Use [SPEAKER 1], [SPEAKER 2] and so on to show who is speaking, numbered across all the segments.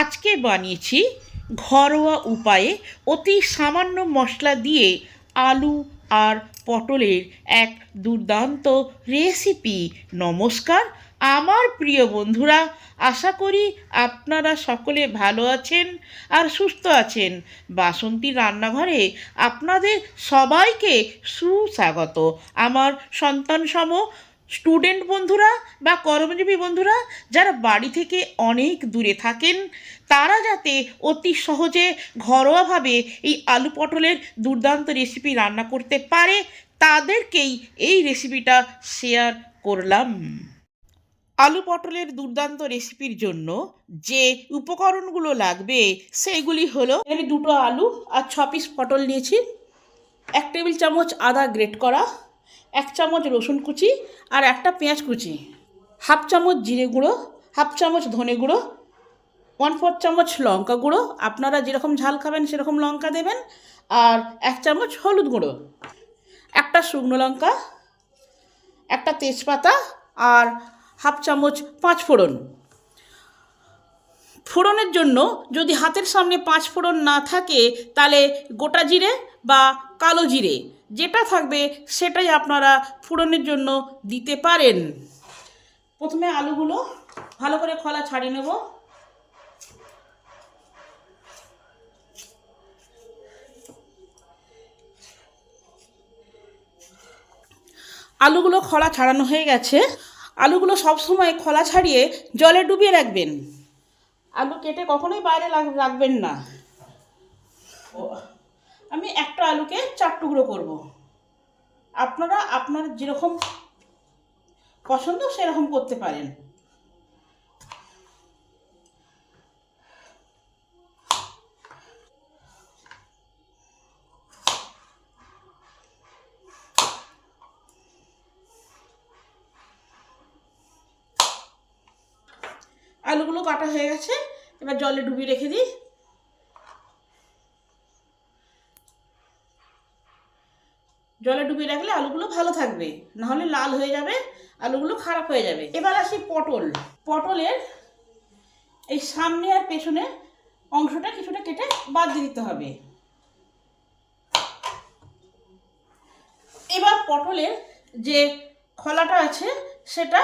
[SPEAKER 1] আজকে বানিয়েছি ঘরোয়া উপায়ে অতি সামান্য মশলা দিয়ে আলু আর পটলের এক দুর্দান্ত রেসিপি। নমস্কার, আমার প্রিয় বন্ধুরা, আশা করি আপনারা সকলে ভালো আছেন আর সুস্থ আছেন। বাসন্তী রান্নাঘরে আপনাদের সবাইকে সুস্বাগত। আমার সন্তান সম স্টুডেন্ট বন্ধুরা বা কর্মজীবী বন্ধুরা, যারা বাড়ি থেকে অনেক দূরে থাকেন, তারা যাতে অতি সহজে ঘরোয়াভাবে এই আলু পটলের দুর্দান্ত রেসিপি রান্না করতে পারে, তাদেরকেই এই রেসিপিটা শেয়ার করলাম। আলু পটলের দুর্দান্ত রেসিপির জন্য যে উপকরণগুলো লাগবে সেগুলি হলো, আমি দুটো আলু আর ছ পিস পটল নিয়েছি। এক টেবিল চামচ আদা গ্রেট করা। এক চামচ রসুন কুচি আর একটা পেঁয়াজ কুচি। হাফ চামচ জিরে গুঁড়ো, হাফ চামচ ধনে গুঁড়ো ওয়ান ফোর চামচ লঙ্কা গুঁড়ো। আপনারা যেরকম ঝাল খাবেন সেরকম লঙ্কা দেবেন আর এক চামচ হলুদ গুঁড়ো। একটা শুকনো লঙ্কা, একটা তেজপাতা আর হাফ চামচ পাঁচ ফোড়ন। ফোড়নের জন্য যদি হাতের সামনে পাঁচ ফোড়ন না থাকে, তাহলে গোটা জিরে বা কালো জিরে যেটা থাকবে সেটাই আপনারা ফোড়নের জন্য দিতে পারেন। প্রথমে আলুগুলো ভালো করে খোলা ছাড়িয়ে নেব। আলুগুলো খোলা ছাড়ানো হয়ে গেছে। আলুগুলো সবসময় খোলা ছাড়িয়ে জলে ডুবিয়ে রাখবেন। আলু কেটে কখনোই বাইরে রাখবেন না। আলুকে চার টুকরো করব। আপনারা আপনার যেরকম পছন্দ সেরকম করতে পারেন। আলুগুলো কাটা হয়ে গেছে, এবার জলে ডুবিয়ে রেখে দিই। জলে ডুবিয়ে রাখলে আলুগুলো ভালো থাকবে, নাহলে লাল হয়ে যাবে, আলুগুলো খারাপ হয়ে যাবে। এবার আসি পটল। পটলের এই সামনে আর পেছনে অংশটা কিছুটা কেটে বাদ দিতে হবে। এবার পটলের যে খোলাটা আছে, সেটা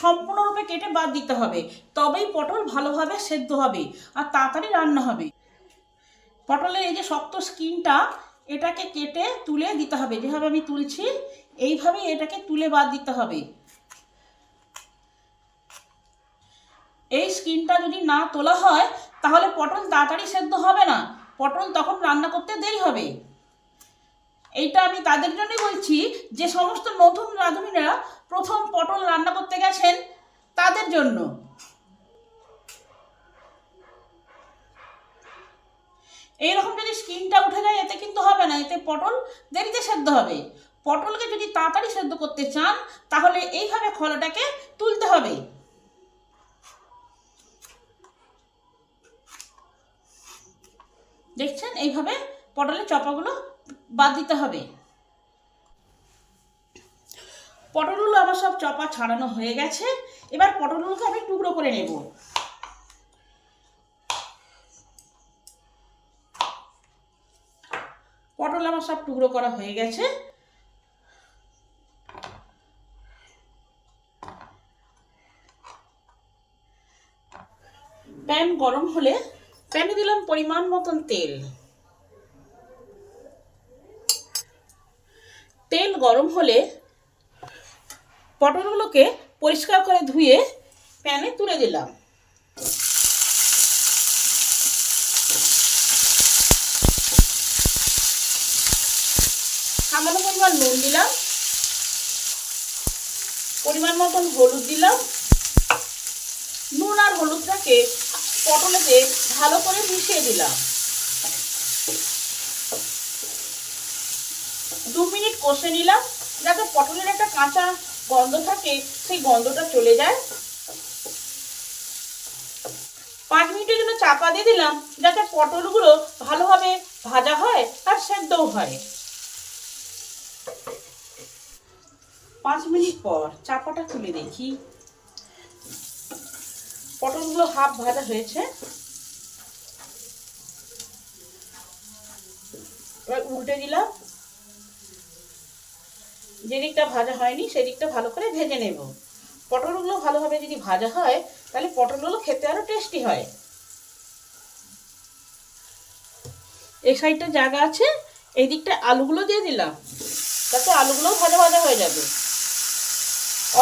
[SPEAKER 1] সম্পূর্ণরূপে কেটে বাদ দিতে হবে। তবেই পটল ভালোভাবে সেদ্ধ হবে আর তাড়াতাড়ি রান্না হবে। পটলের এই যে শক্ত স্কিনটা এটাকে কেটে তুলে দিতে হবে। যেভাবে আমি তুলছি, এইভাবেই এটাকে তুলে বাদ দিতে হবে। এই স্কিনটা যদি না তোলা হয়, তাহলে পটল তাড়াতাড়ি সেদ্ধ হবে না। পটল তখন রান্না করতে দেরি হবে। এইটা আমি তাদের জন্যই বলছি যে, সমস্ত নতুন রাঁধুনিরা প্রথম পটল রান্না করতে গেছেন তাদের জন্য। এইরকম যদি স্কিনটা উঠে যায়, এতে কিন্তু হবে না, এতে পটল দেরিতে সেদ্ধ হবে। পটলকে যদি তাড়াতাড়ি সেদ্ধ করতে চান, তাহলে এইভাবে খোলাটাকে তুলতে হবে। দেখছেন? এইভাবে পটলের চপাগুলো বাদ দিতে হবে। পটলগুলো আমার সব চপা ছাড়ানো হয়ে গেছে। এবার পটলগুলোকে আমি টুকরো করে নেব। আমার সব টুকরো করা হয়ে গেছে। প্যান গরম হলে প্যানে দিলাম পরিমাণ মতন তেল। তেল গরম হলে পটলগুলোকে পরিষ্কার করে ধুয়ে প্যানে তুলে দিলাম। সামান্য পরিমাণ নুন দিলাম। পরিমাণ মতন হলুদ দিলাম। নুন আর হলুদটাকে পটলেতে ভালো করে মিশিয়ে দিলাম। দু মিনিট কষে নিলাম, যাতে পটলের একটা কাঁচা গন্ধ থাকে, সেই গন্ধটা চলে যায়। পাঁচ মিনিটের জন্য চাপা দিয়ে দিলাম, যাতে পটলগুলো ভালোভাবে ভাজা হয় আর সেদ্ধও হয়। পাঁচ মিনিট পর চাপাটা খুলে দেখি। পটলগুলো হাফ ভাজা হয়েছে। এবার উল্টে দিলাম। যেদিকটা ভাজা হয়নি সেদিকটা ভালো করে ভেজে নেব। পটলগুলো ভালোভাবে যদি ভাজা হয়, তাহলে পটলগুলো খেতে আরও টেস্টি হয়। এই সাইডটা জায়গা আছে, এই দিকটা আলুগুলো দিয়ে দিলাম। তাতে আলুগুলো ভাজা ভাজা হয়ে যাবে।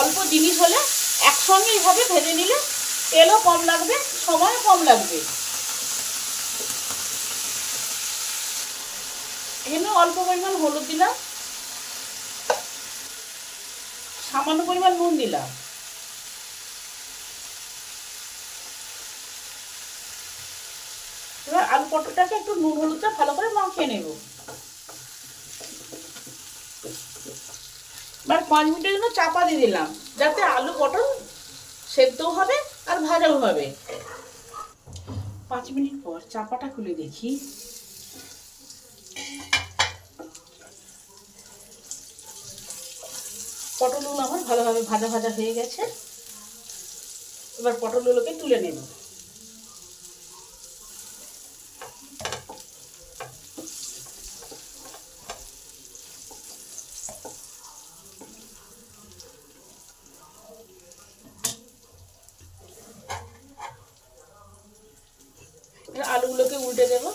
[SPEAKER 1] অল্প জিনিস হলে একসঙ্গে এইভাবে ভেজে নিলে তেলও কম লাগবে, সময়ও কম লাগবে। এখানে অল্প পরিমাণ হলুদ দিলাম। সামান্য পরিমাণ নুন দিলাম। এবার আলু পটলটাকে একটু নুন হলুদটা ভালো করে মাখিয়ে নেব। এবার পাঁচ মিনিটের জন্য চাপা দিয়ে দিলাম। যাতে আলু, পটল সেদ্ধও হবে আর ভাজাও হবে। পাঁচ মিনিট পর চাপাটা খুলে দেখি। পটলগুলো আমার ভালোভাবে ভাজা ভাজা হয়ে গেছে। এবার পটলগুলোকে তুলে নেব এবার আলুগুলোকে উল্টে দেবো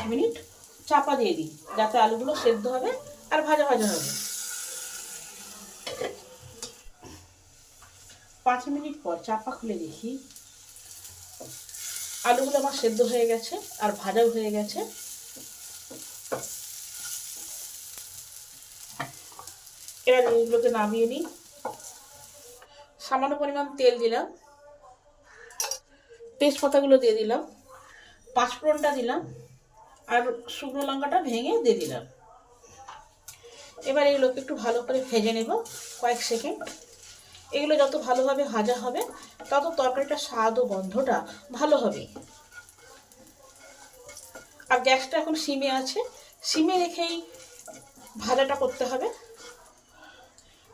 [SPEAKER 1] পাঁচ মিনিট চাপা দিয়ে দিই, যাতে আলুগুলো সেদ্ধ হবে আর ভাজা ভাজা হবে। পাঁচ মিনিট পর চাপা খুলে দেখি, আলুগুলো আমার সেদ্ধ হয়ে গেছে আর ভাজাও হয়ে গেছে। এবার এগুলোকে নামিয়ে নিই। সামান্য পরিমাণ তেল দিলাম। তেজপাতাগুলো দিয়ে দিলাম। পাঁচফোড়নটা দিলাম। আর শুকনো লঙ্কাটা ভেঙে দিয়ে দিলাম। এবার এগুলোকে একটু ভালো করে ভেজে নেব কয়েক সেকেন্ড। এগুলো যত ভালোভাবে ভাজা হবে, তত তরকারিটা স্বাদ ও গন্ধটা ভালো হবে। আর গ্যাসটা এখন সিমে আছে। সিমে রেখেই ভাজাটা করতে হবে।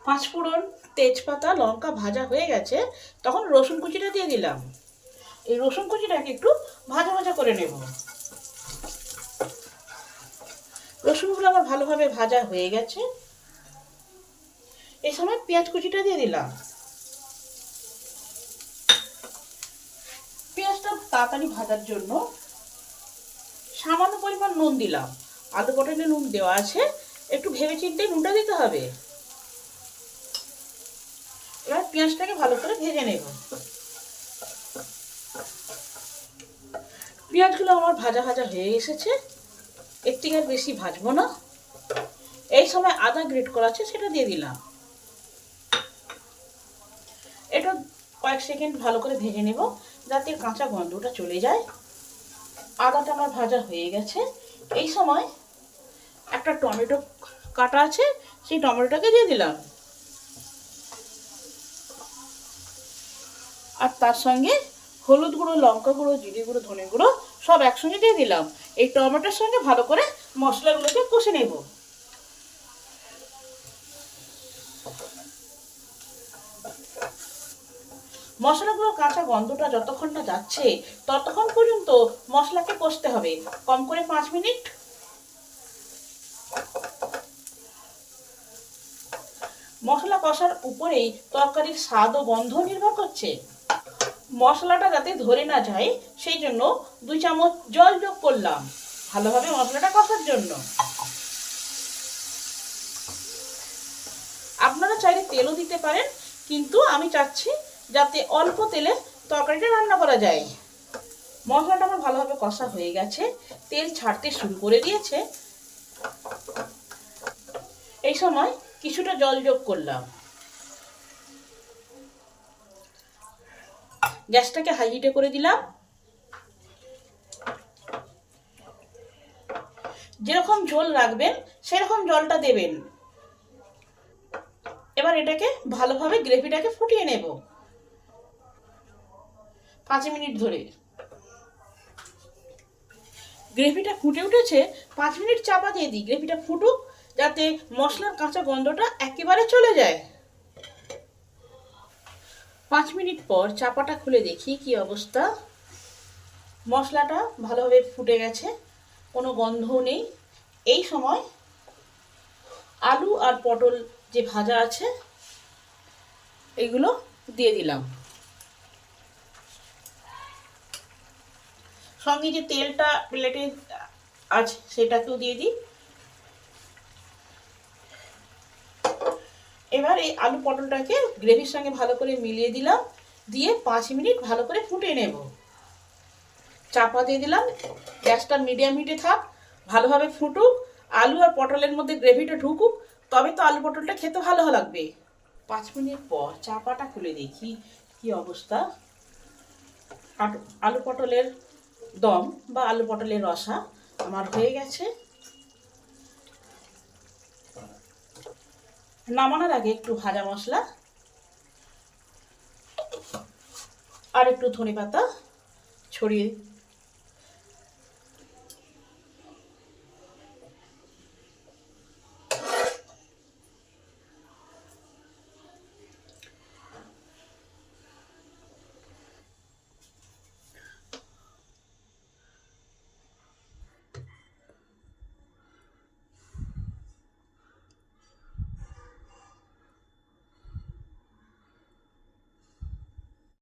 [SPEAKER 1] পাঁচ পাঁচফোড়ন তেজপাতা, লঙ্কা ভাজা হয়ে গেছে। তখন রসুন কুচিটা দিয়ে দিলাম। এই রসুন কুচিটাকে একটু ভাজা ভাজা করে নেব। রসুনগুলো আমার ভালোভাবে ভাজা হয়ে গেছে। এই সময় পেঁয়াজ কুচিটা দিয়ে দিলাম। পেঁয়াজটা তাড়াতাড়ি ভাজার জন্য সামান্য পরিমাণ নুন দিলাম। আলু পটলে নুন দেওয়া আছে। একটু ভেবে চিন্তে নুনটা দিতে হবে। এবার পেঁয়াজটাকে ভালো করে ভেজে নেব। পেঁয়াজগুলো আমার ভাজা ভাজা হয়ে এসেছে। থেকে আর বেশি ভাজবো না। এই সময় আদা গ্রেট করা আছে, সেটা দিয়ে দিলাম। এটা কয়েক সেকেন্ড ভালো করে ভেজে নেব, যাতে কাঁচা গন্ধটা চলে যায়। আদাটা আমার ভাজা হয়ে গেছে। এই সময় একটা টমেটো কাটা আছে, সেই টমেটোটাকে দিয়ে দিলাম। আর তার সঙ্গে হলুদ গুঁড়ো, লঙ্কা গুঁড়ো, জিরে গুঁড়ো, ধনে গুঁড়ো সব একসঙ্গে দিয়ে দিলাম। এই টমেটোর সঙ্গে ভালো করে মশলাগুলোকে কষে নেব। মশলাগুলোর কাঁচা গন্ধটা যতক্ষণ না যাচ্ছে, ততক্ষণ পর্যন্ত মশলাকে কষতে হবে। কম করে পাঁচ মিনিট। মশলা কষার উপরেই তরকারির স্বাদ ও গন্ধ নির্ভর করছে। মশলাটা যাতে ধরে না যায়, সেই জন্য দুই চামচ জল যোগ করলাম। ভালোভাবে মশলাটা কষার জন্য। আপনারা চাইলে তেলও দিতে পারেন, কিন্তু আমি চাচ্ছি যাতে অল্প তেলে তরকারিটা রান্না করা যায়। মশলাটা আমার ভালোভাবে কষা হয়ে গেছে, তেল ছাড়তে শুরু করে দিয়েছে। এই সময় কিছুটা জল যোগ করলাম। গ্যাসটাকে হাই হিটে করে দিলাম। যেরকম ঝোল রাখবেন, সেরকম জলটা দেবেন। এবার এটাকে ভালোভাবে গ্রেভিটাকে ফুটিয়ে নেব। পাঁচ মিনিট ধরে। গ্রেভিটা ফুটে উঠেছে, পাঁচ মিনিট চাপা দিয়ে দিই। গ্রেভিটা ফুটুক, যাতে মশলার কাঁচা গন্ধটা একেবারে চলে যায়। পাঁচ মিনিট পর চাপাটা খুলে দেখি কি অবস্থা। মশলাটা ভালোভাবে ফুটে গেছে, কোনো গন্ধও নেই। এই সময় আলু আর পটল যে ভাজা আছে, এগুলো দিয়ে দিলাম। সঙ্গে যে তেলটা প্লেটে আছে, সেটাকেও দিয়ে দিই। এবার এই আলু পটলটাকে গ্রেভির সঙ্গে ভালো করে মিলিয়ে দিলাম, দিয়ে পাঁচ মিনিট ভালো করে ফুটে নেব। চাপা দিয়ে দিলাম, গ্যাসটা মিডিয়াম হিটে থাক, ভালোভাবে ফুটুক, আলু আর পটলের মধ্যে গ্রেভিটা ঢুকুক, তবে তো আলু পটলটা খেতে ভালো লাগবে। পাঁচ মিনিট পর চাপাটা খুলে দেখি, কি অবস্থা? আলু পটলের দম বা আলু পটলের রসা আমার হয়ে গেছে। নামানোর আগে একটু ভাজা মশলা আর একটু ধনে পাতা ছড়িয়ে